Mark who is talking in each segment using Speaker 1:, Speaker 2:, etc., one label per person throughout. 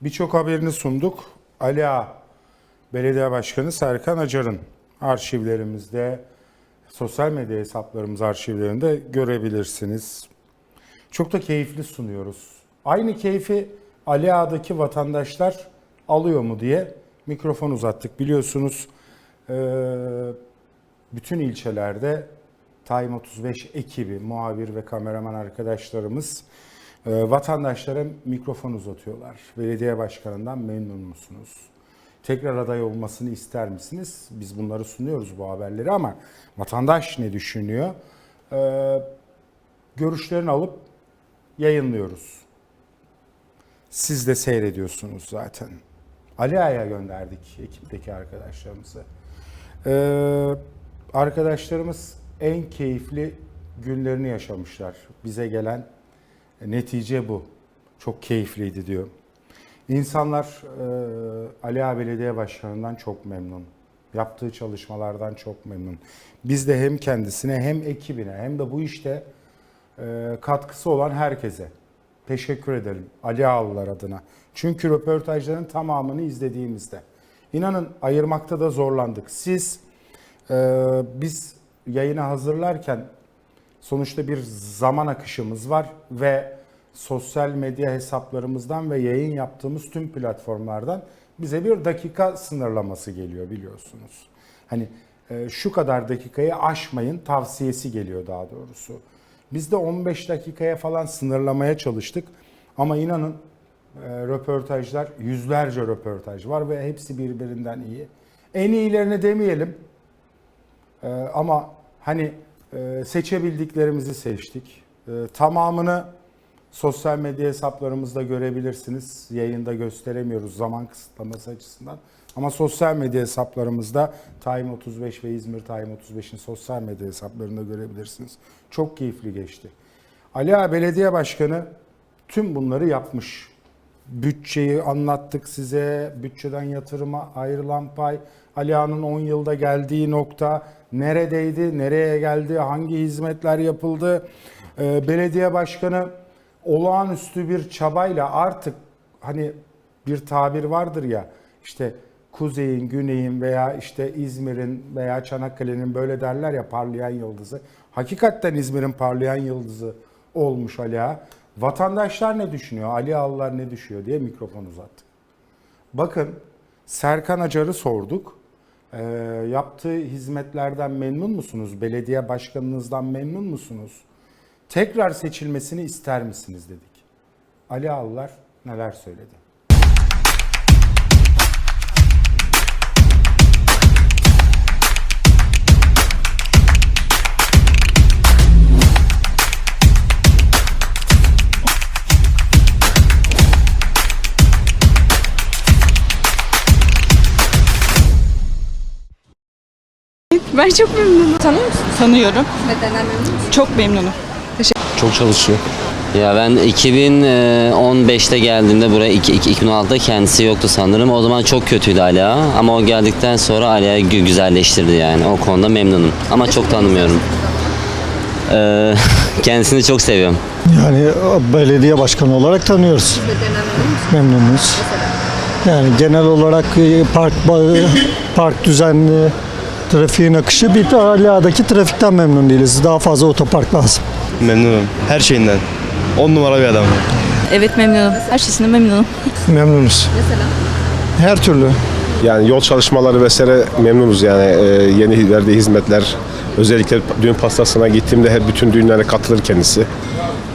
Speaker 1: Birçok haberini sunduk. Ali Ağa, Belediye Başkanı Serkan Acar'ın arşivlerimizde, sosyal medya hesaplarımız arşivlerinde görebilirsiniz. Çok da keyifli sunuyoruz. Aynı keyfi Ali Ağa'daki vatandaşlar alıyor mu diye mikrofon uzattık. Biliyorsunuz eee, bütün ilçelerde Time 35 ekibi, muhabir ve kameraman arkadaşlarımız e, vatandaşlara mikrofon uzatıyorlar. Belediye başkanından memnun musunuz? Tekrar aday olmasını ister misiniz? Biz bunları sunuyoruz bu haberleri ama vatandaş ne düşünüyor? E, görüşlerini alıp yayınlıyoruz. Siz de seyrediyorsunuz zaten. Ali Ağa'ya gönderdik ekipteki arkadaşlarımızı. Ee, arkadaşlarımız en keyifli günlerini yaşamışlar. Bize gelen netice bu. Çok keyifliydi diyor. İnsanlar e, Ali Ağa Belediye Başkanı'ndan çok memnun. Yaptığı çalışmalardan çok memnun. Biz de hem kendisine hem ekibine hem de bu işte e, katkısı olan herkese teşekkür edelim Ali Ağalılar adına. Çünkü röportajların tamamını izlediğimizde inanın ayırmakta da zorlandık. Siz e, biz yayını hazırlarken sonuçta bir zaman akışımız var ve sosyal medya hesaplarımızdan ve yayın yaptığımız tüm platformlardan bize bir dakika sınırlaması geliyor biliyorsunuz. Hani e, şu kadar dakikayı aşmayın tavsiyesi geliyor daha doğrusu. Biz de 15 dakikaya falan sınırlamaya çalıştık ama inanın e, röportajlar yüzlerce röportaj var ve hepsi birbirinden iyi. En iyilerini demeyelim ee, ama hani e, seçebildiklerimizi seçtik. Ee, tamamını sosyal medya hesaplarımızda görebilirsiniz. Yayında gösteremiyoruz zaman kısıtlaması açısından. Ama sosyal medya hesaplarımızda Time 35 ve İzmir Time 35'in sosyal medya hesaplarında görebilirsiniz. Çok keyifli geçti. Ali Ağa Belediye Başkanı tüm bunları yapmış. Bütçeyi anlattık size. Bütçeden yatırıma ayrılan pay, Ali Ağa'nın 10 yılda geldiği nokta neredeydi, nereye geldi, hangi hizmetler yapıldı. Ee, belediye başkanı olağanüstü bir çabayla artık hani bir tabir vardır ya işte kuzeyin, güneyin veya işte İzmir'in veya Çanakkale'nin böyle derler ya parlayan yıldızı. Hakikaten İzmir'in parlayan yıldızı olmuş Ali Ağa. Vatandaşlar ne düşünüyor, Ali Ağalılar ne düşüyor diye mikrofon uzattık. Bakın Serkan Acar'ı sorduk. Ee, yaptığı hizmetlerden memnun musunuz? Belediye başkanınızdan memnun musunuz? Tekrar seçilmesini ister misiniz dedik. Ali Ağalılar neler söyledi?
Speaker 2: Ben çok memnunum. Tanıyor musun?
Speaker 3: Tanıyorum.
Speaker 2: Hizmetlerinden memnun musun?
Speaker 3: Çok memnunum.
Speaker 4: Çok çalışıyor.
Speaker 5: Ya ben 2015'te geldiğimde buraya iki- iki- 2016'da kendisi yoktu sanırım. O zaman çok kötüydü Ala ama o geldikten sonra Ala'yı gü- güzelleştirdi yani. O konuda memnunum ama çok tanımıyorum. Ee, kendisini çok seviyorum.
Speaker 6: Yani belediye başkanı olarak tanıyoruz. Memnunuz. Yani genel olarak e, park park düzenli trafiğin akışı bir de Ala'daki trafikten memnun değiliz. Daha fazla otopark lazım.
Speaker 4: Memnunum. Her şeyinden. 10 numara bir adam.
Speaker 3: Evet memnunum. Her şeysinden memnunum.
Speaker 6: Memnunuz.
Speaker 2: Mesela?
Speaker 6: Her türlü.
Speaker 7: Yani yol çalışmaları vesaire memnunuz yani Ee, yeni verdiği hizmetler. Özellikle düğün pastasına gittiğimde her bütün düğünlere katılır kendisi.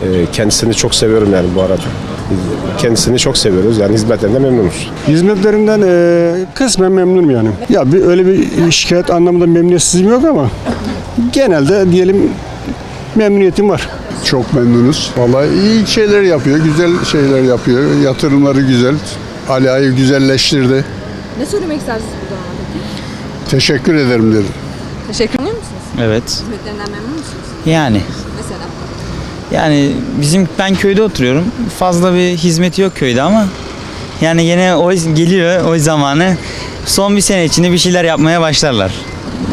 Speaker 7: Ee, kendisini çok seviyorum yani bu arada. Kendisini çok seviyoruz yani hizmetlerinden memnunuz.
Speaker 8: Hizmetlerinden e, kısmen memnunum yani. Ya bir öyle bir şikayet anlamında memnuniyetsizliğim yok ama genelde diyelim memnuniyetim var.
Speaker 9: Çok memnunuz. Vallahi iyi şeyler yapıyor, güzel şeyler yapıyor. Yatırımları güzel. Ali'yi güzelleştirdi.
Speaker 2: Ne söylemek istersiniz bu duruma peki?
Speaker 9: Teşekkür ederim dedi.
Speaker 2: Teşekkür ediyor musunuz?
Speaker 10: Evet.
Speaker 2: Hizmetlerinden memnun musunuz?
Speaker 10: Yani? Yani bizim ben köyde oturuyorum. Fazla bir hizmeti yok köyde ama yani yine o geliyor o zamanı son bir sene içinde bir şeyler yapmaya başlarlar.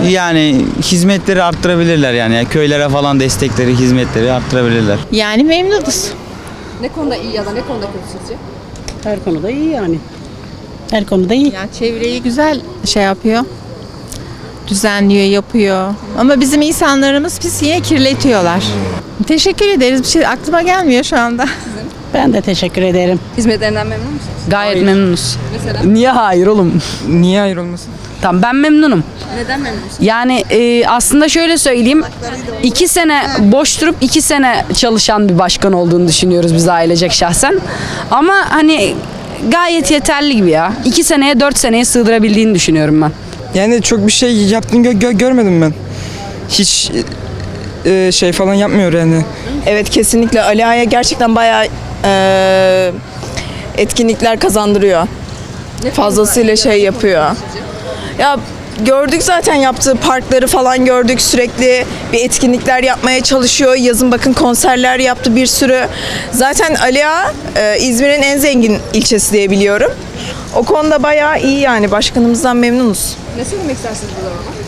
Speaker 10: Yani hizmetleri arttırabilirler yani köylere falan destekleri, hizmetleri arttırabilirler.
Speaker 3: Yani memnunuz.
Speaker 2: Ne konuda iyi ya da ne konuda kötü sizce? Her konuda iyi yani. Her konuda iyi.
Speaker 3: Ya çevreyi güzel şey yapıyor. Düzenliyor, yapıyor. Ama bizim insanlarımız pis yine kirletiyorlar. Teşekkür ederiz. Bir şey aklıma gelmiyor şu anda.
Speaker 2: Ben de teşekkür ederim.
Speaker 11: Hizmetlerinden memnun musunuz?
Speaker 3: Gayet
Speaker 5: memnunuz.
Speaker 11: Mesela
Speaker 5: Niye hayır oğlum? Niye hayır olmasın? Tamam ben memnunum.
Speaker 11: neden memnunsunuz?
Speaker 5: Yani e, aslında şöyle söyleyeyim. iki sene boş durup iki sene çalışan bir başkan olduğunu düşünüyoruz biz ailecek şahsen. Ama hani gayet yeterli gibi ya. İki seneye dört seneye sığdırabildiğini düşünüyorum ben.
Speaker 12: Yani çok bir şey yaptığını gö- gö- görmedim ben. Hiç e, şey falan yapmıyor yani.
Speaker 3: Evet kesinlikle Ali Ağa'ya gerçekten bayağı e, etkinlikler kazandırıyor. Fazlasıyla şey yapıyor. Ya gördük zaten yaptığı parkları falan gördük sürekli bir etkinlikler yapmaya çalışıyor. Yazın bakın konserler yaptı bir sürü. Zaten Ali e, İzmir'in en zengin ilçesi diye biliyorum. O konuda bayağı iyi yani başkanımızdan memnunuz.
Speaker 11: Ne söylemek istersiniz bu duruma?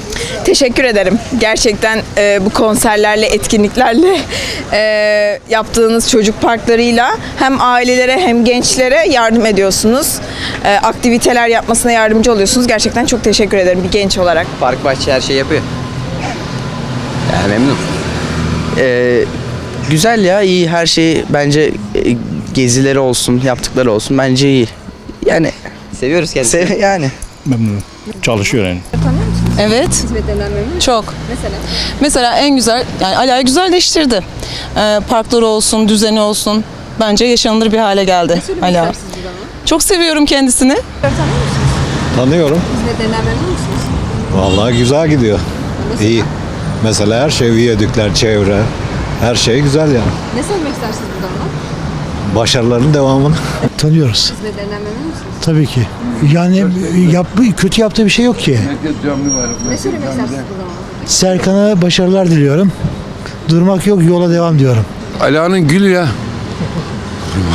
Speaker 3: Teşekkür ederim. Gerçekten e, bu konserlerle, etkinliklerle e, yaptığınız çocuk parklarıyla hem ailelere hem gençlere yardım ediyorsunuz. E, aktiviteler yapmasına yardımcı oluyorsunuz. Gerçekten çok teşekkür ederim bir genç olarak.
Speaker 12: Park bahçe her şey yapıyor. Yani memnun. Ee, güzel ya iyi her şey bence e, gezileri olsun yaptıkları olsun bence iyi. Yani seviyoruz kendisini. Sev yani.
Speaker 13: Memnunum. Çalışıyor yani.
Speaker 11: Evet. Hizmetlerinden memnun?
Speaker 3: Çok.
Speaker 11: Mesela
Speaker 3: Mesela en güzel, yani Ala'yı güzelleştirdi. E, parkları olsun, düzeni olsun. Bence yaşanılır bir hale geldi
Speaker 11: söylemek
Speaker 3: Ala.
Speaker 11: istersiniz?
Speaker 3: Çok seviyorum kendisini.
Speaker 9: Tanıyorum.
Speaker 11: Hizmetlerinden memnun musunuz?
Speaker 9: Vallahi güzel gidiyor. İyi. Mesela her şey viyadükler, çevre. Her şey güzel yani.
Speaker 11: Ne söylemek istersiniz bu duruma?
Speaker 9: Başarıların devamını.
Speaker 6: Tanıyoruz
Speaker 11: Hizmetlerinden memnun musunuz?
Speaker 6: tabii ki. Yani yap, kötü yaptığı bir şey yok ki.
Speaker 11: Ne söylemek istersiniz bu?
Speaker 6: Serkan'a başarılar diliyorum. Durmak yok yola devam diyorum.
Speaker 9: Ala'nın gül ya.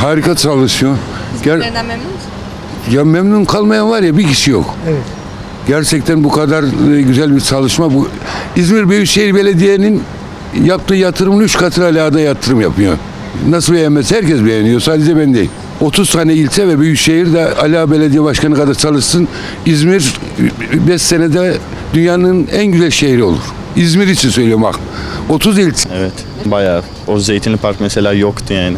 Speaker 9: Harika çalışıyor. Gel,
Speaker 11: Hizmetlerinden memnun musunuz?
Speaker 9: ya memnun kalmayan var ya bir kişi yok.
Speaker 6: Evet.
Speaker 9: Gerçekten bu kadar e, güzel bir çalışma. Bu İzmir Büyükşehir Belediye'nin yaptığı yatırımın üç katı Ala'da yatırım yapıyor. Nasıl beğenmez? Herkes beğeniyor. Sadece ben değil. 30 tane ilçe ve büyükşehir de Ala Belediye Başkanı kadar çalışsın. İzmir 5 senede dünyanın en güzel şehri olur. İzmir için söylüyorum bak. 30 ilçe.
Speaker 10: Evet bayağı. O Zeytinli Park mesela yoktu yani.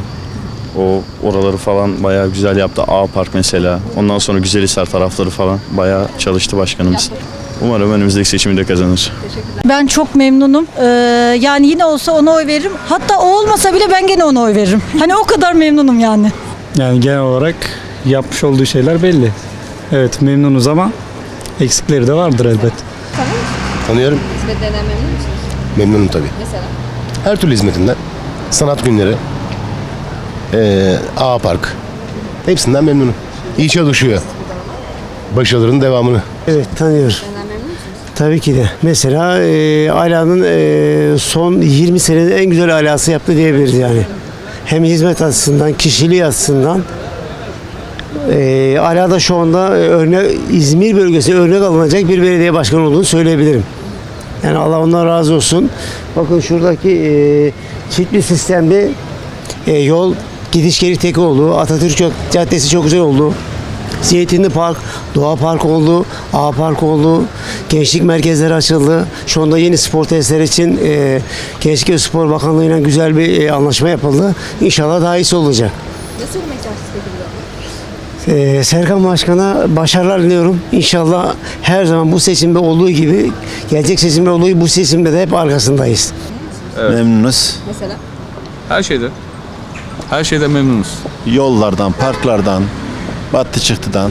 Speaker 10: O oraları falan bayağı güzel yaptı. A Park mesela. Ondan sonra Güzelhisar tarafları falan bayağı çalıştı başkanımız. Umarım önümüzdeki seçimi de kazanır.
Speaker 2: Ben çok memnunum. Ee, yani yine olsa ona oy veririm. Hatta o olmasa bile ben gene ona oy veririm. Hani o kadar memnunum yani.
Speaker 13: Yani genel olarak yapmış olduğu şeyler belli. Evet memnunuz ama eksikleri de vardır elbet.
Speaker 7: Tanıyorum.
Speaker 11: Hizmetlerinden memnun musunuz?
Speaker 7: Memnunum tabii.
Speaker 11: Mesela
Speaker 7: Her türlü hizmetinden. Sanat günleri. Ee, A Park. Hepsinden memnunum. İyi çalışıyor. Başarıların devamını.
Speaker 6: Evet tanıyorum. Tabii ki de. Mesela e, Ala'nın e, son 20 senenin en güzel alası yaptı diyebiliriz yani. Hem hizmet açısından, kişiliği açısından. E, Ala da şu anda e, örnek, İzmir bölgesi örnek alınacak bir belediye başkanı olduğunu söyleyebilirim. Yani Allah ondan razı olsun. Bakın şuradaki e, çiftli sistemde e, yol gidiş geri tek oldu. Atatürk Caddesi çok güzel oldu. Zeytinli Park, Doğa Park oldu, A Park oldu, gençlik merkezleri açıldı. Şu anda yeni spor testleri için e, Gençlik ve Spor Bakanlığı ile güzel bir e, anlaşma yapıldı. İnşallah daha iyisi olacak.
Speaker 11: Ne söylemek istersiniz peki bu duruma?
Speaker 6: E, Serkan Başkan'a başarılar diliyorum. İnşallah her zaman bu seçimde olduğu gibi, gelecek seçimde olduğu gibi bu seçimde de hep arkasındayız.
Speaker 9: Memnunuz.
Speaker 11: Mesela
Speaker 13: Her şeyde. Her şeyden memnunuz.
Speaker 9: Yollardan, parklardan, battı çıktıdan.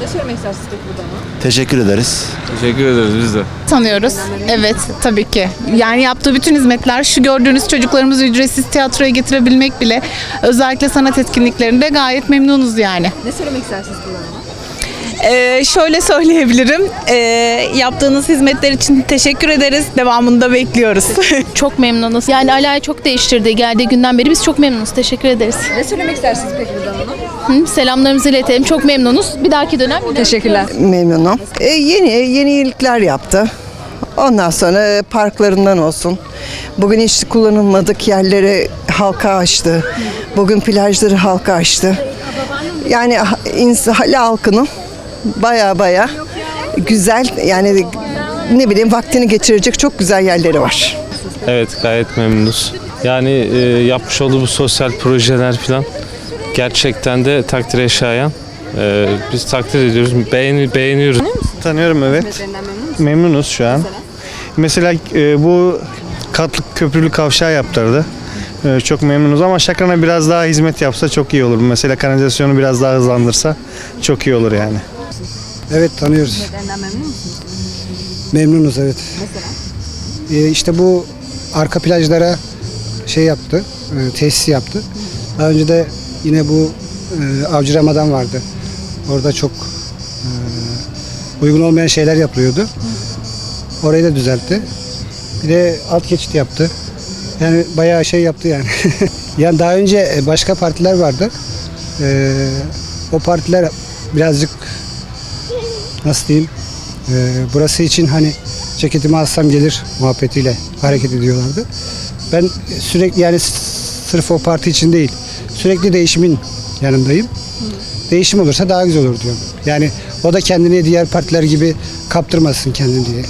Speaker 11: ne söylemek istersiniz peki bu duruma?
Speaker 9: Teşekkür ederiz.
Speaker 13: Teşekkür ederiz biz de.
Speaker 3: Tanıyoruz. Evet tabii ki. Yani yaptığı bütün hizmetler şu gördüğünüz çocuklarımızı ücretsiz tiyatroya getirebilmek bile özellikle sanat etkinliklerinde gayet memnunuz yani.
Speaker 11: Ne söylemek istersiniz bu duruma?
Speaker 3: Ee, şöyle söyleyebilirim. Ee, yaptığınız hizmetler için teşekkür ederiz. Devamında bekliyoruz.
Speaker 5: Çok memnunuz. Yani Ala'yı çok değiştirdi. Geldiği günden beri biz çok memnunuz. Teşekkür ederiz.
Speaker 11: Ne söylemek istersiniz peki bu duruma?
Speaker 5: Selamlarımızı iletelim. Çok memnunuz. Bir dahaki dönem
Speaker 11: Teşekkürler.
Speaker 3: Memnunum. Ee, yeni yeni iyilikler yaptı. Ondan sonra e, parklarından olsun. Bugün hiç kullanılmadık yerlere halka açtı. Bugün plajları halka açtı.
Speaker 14: Yani ins- hali halkının baya baya güzel yani ne bileyim vaktini geçirecek çok güzel yerleri var.
Speaker 12: Evet gayet memnunuz. Yani e, yapmış olduğu bu sosyal projeler falan gerçekten de takdire şayan. E, biz takdir ediyoruz, beğeni, beğeniyoruz.
Speaker 15: Tanıyorum evet.
Speaker 2: Hizmetlerinden memnun musunuz?
Speaker 15: Memnunuz şu an. Mesela e, bu katlı köprülü kavşağı yaptırdı. E, çok memnunuz ama Şakran'a biraz daha hizmet yapsa çok iyi olur. Mesela kanalizasyonu biraz daha hızlandırsa çok iyi olur yani.
Speaker 16: Evet tanıyoruz.
Speaker 2: Hizmetlerinden memnun musunuz?
Speaker 16: Memnunuz evet.
Speaker 2: Mesela?
Speaker 16: işte bu arka plajlara şey yaptı, e, tesis yaptı. Daha önce de yine bu e, Avcı Ramazan vardı. Orada çok e, uygun olmayan şeyler yapılıyordu. Orayı da düzeltti. Bir de alt geçit yaptı. Yani bayağı şey yaptı yani. yani daha önce başka partiler vardı. E, o partiler birazcık nasıl diyeyim e, burası için hani ceketimi alsam gelir muhabbetiyle hareket ediyorlardı. Ben sürekli yani sırf o parti için değil sürekli değişimin yanındayım. Değişim olursa daha güzel olur diyorum. Yani o da kendini diğer partiler gibi kaptırmasın kendini diye.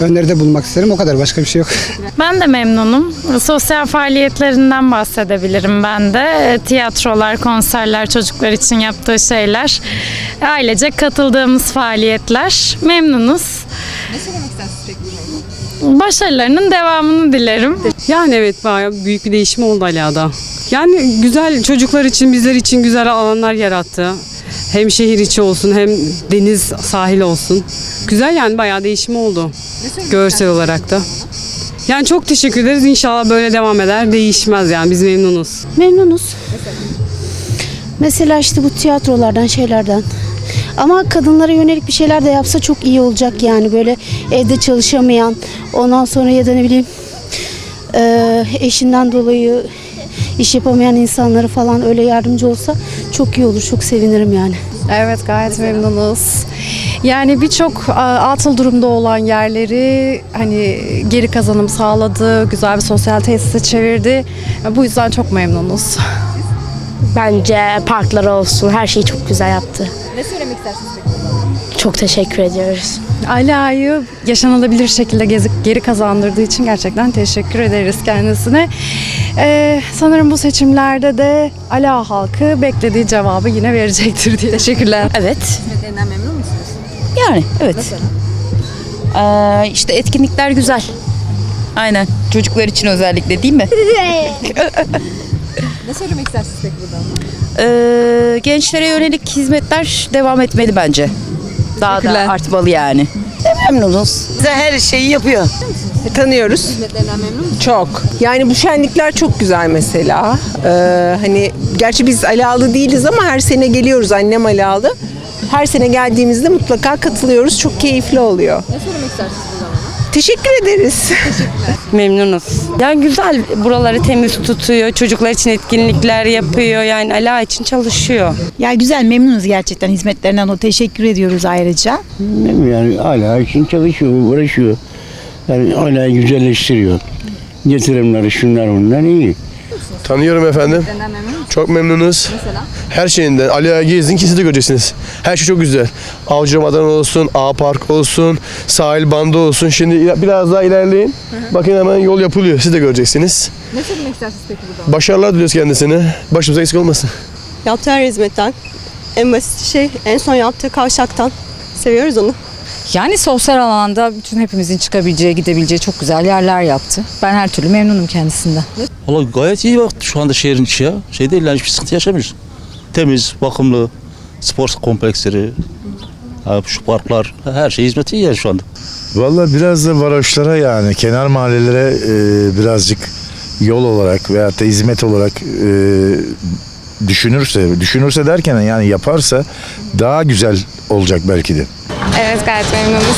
Speaker 16: Öneride bulmak isterim o kadar başka bir şey yok.
Speaker 17: Ben de memnunum. Sosyal faaliyetlerinden bahsedebilirim ben de. Tiyatrolar, konserler, çocuklar için yaptığı şeyler. Ailecek katıldığımız faaliyetler. Memnunuz.
Speaker 2: Ne söylemek istersiniz peki?
Speaker 17: Başarılarının devamını dilerim.
Speaker 11: Yani evet bayağı büyük bir değişim oldu Ala'da. Yani güzel çocuklar için bizler için güzel alanlar yarattı. Hem şehir içi olsun hem deniz sahil olsun. Güzel yani bayağı değişim oldu görsel olarak da. Yani çok teşekkür ederiz. İnşallah böyle devam eder. Değişmez yani biz memnunuz.
Speaker 17: Memnunuz. Mesela işte bu tiyatrolardan şeylerden. Ama kadınlara yönelik bir şeyler de yapsa çok iyi olacak yani böyle evde çalışamayan ondan sonra ya da ne bileyim eee, eşinden dolayı iş yapamayan insanları falan öyle yardımcı olsa çok iyi olur çok sevinirim yani.
Speaker 11: Evet gayet memnunuz. Yani birçok e, atıl durumda olan yerleri hani geri kazanım sağladı, güzel bir sosyal tesise çevirdi. Bu yüzden çok memnunuz.
Speaker 17: Bence parklar olsun her şeyi çok güzel yaptı.
Speaker 2: Ne söylemek istersiniz peki?
Speaker 17: Çok teşekkür ediyoruz.
Speaker 11: Ala'yı yaşanılabilir şekilde gezip geri kazandırdığı için gerçekten teşekkür ederiz kendisine. Ee, sanırım bu seçimlerde de Ala halkı beklediği cevabı yine verecektir diye. Teşekkürler.
Speaker 5: Evet.
Speaker 2: Hizmetlerinden memnun musunuz?
Speaker 5: Yani evet.
Speaker 2: Mesela?
Speaker 5: Ee, işte etkinlikler güzel. Aynen. Çocuklar için özellikle değil mi?
Speaker 2: Ne söylemek istersiniz peki buradan?
Speaker 5: Ee, gençlere yönelik hizmetler devam etmeli bence. Daha da artmalı yani. Memnunuz.
Speaker 14: Bize her şeyi yapıyor. Tanıyoruz.
Speaker 2: Hizmetlerinden memnun musunuz?
Speaker 14: Çok. Yani bu şenlikler çok güzel mesela. Ee, hani gerçi biz Alalı değiliz ama her sene geliyoruz annem Alalı. Her sene geldiğimizde mutlaka katılıyoruz. Çok keyifli oluyor.
Speaker 2: Ne söylemek istersiniz?
Speaker 14: Teşekkür ederiz.
Speaker 11: Memnunuz. Yani güzel buraları temiz tutuyor. Çocuklar için etkinlikler yapıyor. Yani Ala için çalışıyor.
Speaker 17: Ya güzel memnunuz gerçekten hizmetlerinden o teşekkür ediyoruz ayrıca.
Speaker 16: Yani hala için çalışıyor, uğraşıyor. Yani hala güzelleştiriyor. Getirimleri şunlar bunlar iyi.
Speaker 18: Tanıyorum efendim.
Speaker 2: Memnun musunuz?
Speaker 18: Çok memnunuz.
Speaker 2: Mesela?
Speaker 18: Her şeyinden. Ali Ağa gezin kesin de göreceksiniz. Her şey çok güzel. Avcı Ramazan olsun, A Park olsun, sahil bandı olsun. Şimdi biraz daha ilerleyin. Bakın hemen yol yapılıyor. Siz de göreceksiniz.
Speaker 2: Ne söylemek istersiniz peki buradan?
Speaker 18: Başarılar diliyoruz kendisine. Başımıza eksik olmasın.
Speaker 14: Yaptığı her hizmetten. En basit şey en son yaptığı kavşaktan. Seviyoruz onu.
Speaker 11: Yani sosyal alanda bütün hepimizin çıkabileceği, gidebileceği çok güzel yerler yaptı. Ben her türlü memnunum kendisinden.
Speaker 12: Valla gayet iyi bak şu anda şehrin içi ya. Şey değil yani hiçbir sıkıntı yaşamıyoruz. Temiz, bakımlı, spor kompleksleri, şu parklar, her şey hizmeti iyi yani şu anda.
Speaker 19: Valla biraz da varoşlara yani kenar mahallelere e, birazcık yol olarak veyahut da hizmet olarak e, düşünürse, düşünürse derken yani yaparsa daha güzel olacak belki de.
Speaker 11: Evet gayet memnunuz.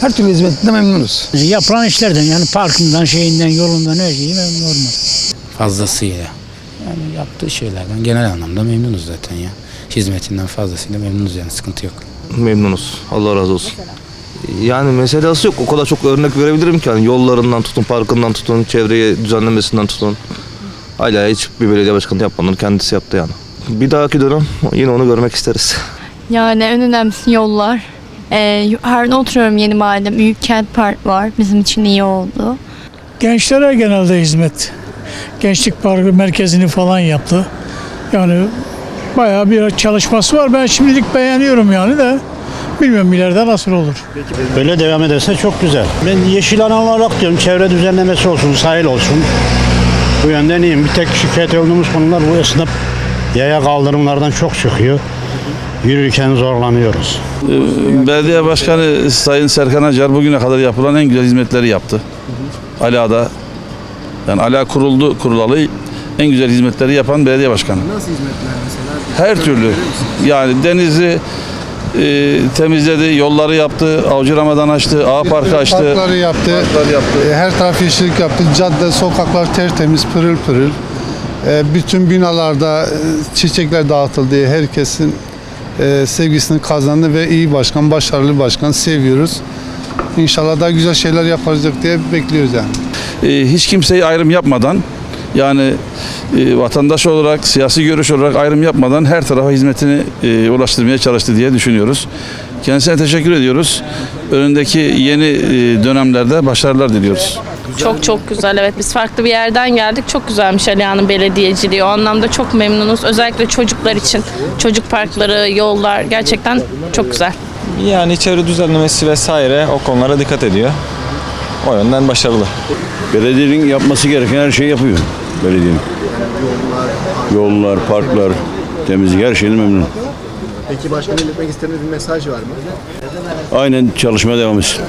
Speaker 16: Her türlü hizmetinden memnunuz.
Speaker 15: Yapılan işlerden yani parkından, şeyinden, yolundan her şeyi normal.
Speaker 10: Fazlasıyla. Yani yaptığı şeylerden genel anlamda memnunuz zaten ya. Hizmetinden fazlasıyla memnunuz yani sıkıntı yok.
Speaker 12: Memnunuz. Allah razı olsun. Yani meselesi yok. O kadar çok örnek verebilirim ki. Yani yollarından tutun, parkından tutun, çevreye düzenlemesinden tutun. Hala hiçbir belediye başkanı yapmadan kendisi yaptı yani. Bir dahaki dönem yine onu görmek isteriz.
Speaker 20: Yani en önemlisi yollar. Ee, Harun oturuyorum yeni mahallem. Büyük kent park var. Bizim için iyi oldu.
Speaker 8: Gençlere genelde hizmet. Gençlik Parkı merkezini falan yaptı. Yani bayağı bir çalışması var. Ben şimdilik beğeniyorum yani de. Bilmiyorum ileride nasıl olur.
Speaker 21: Böyle devam ederse çok güzel. Ben yeşil alan olarak diyorum çevre düzenlemesi olsun, sahil olsun. Bu yönden iyiyim. Bir tek şikayet olduğumuz konular bu esnaf yaya kaldırımlardan çok çıkıyor. Yürürken zorlanıyoruz.
Speaker 4: Belediye Başkanı Sayın Serkan Acar bugüne kadar yapılan en güzel hizmetleri yaptı. Ala'da yani Ala kuruldu kurulalı en güzel hizmetleri yapan belediye başkanı.
Speaker 22: Nasıl hizmetler mesela?
Speaker 4: Her türlü. Yani denizi e, temizledi, yolları yaptı, Avcı Ramazan açtı, Ağ Parkı açtı.
Speaker 8: Parkları yaptı.
Speaker 4: Parklar yaptı.
Speaker 8: E, Her taraf yeşillik yaptı. Cadde, sokaklar tertemiz, pırıl pırıl. E, Bütün binalarda e, çiçekler dağıtıldı. Herkesin e, sevgisini kazandı ve iyi başkan, başarılı başkan seviyoruz. İnşallah daha güzel şeyler yapacak diye bekliyoruz yani.
Speaker 4: E, hiç kimseyi ayrım yapmadan yani e, vatandaş olarak, siyasi görüş olarak ayrım yapmadan her tarafa hizmetini e, ulaştırmaya çalıştı diye düşünüyoruz. Kendisine teşekkür ediyoruz. Önündeki yeni e, dönemlerde başarılar diliyoruz.
Speaker 3: Çok çok güzel evet biz farklı bir yerden geldik. Çok güzelmiş Aliağa'nın belediyeciliği. O anlamda çok memnunuz. Özellikle çocuklar için. Çocuk parkları, yollar gerçekten çok güzel.
Speaker 13: Yani çevre düzenlemesi vesaire o konulara dikkat ediyor. O yönden başarılı.
Speaker 4: Belediyenin yapması gereken her şeyi yapıyor belediyenin. Yollar, parklar, temizlik her şeyini memnun.
Speaker 22: Peki başkanın iletmek istediğiniz bir mesaj var mı?
Speaker 4: Aynen çalışmaya devam etsin.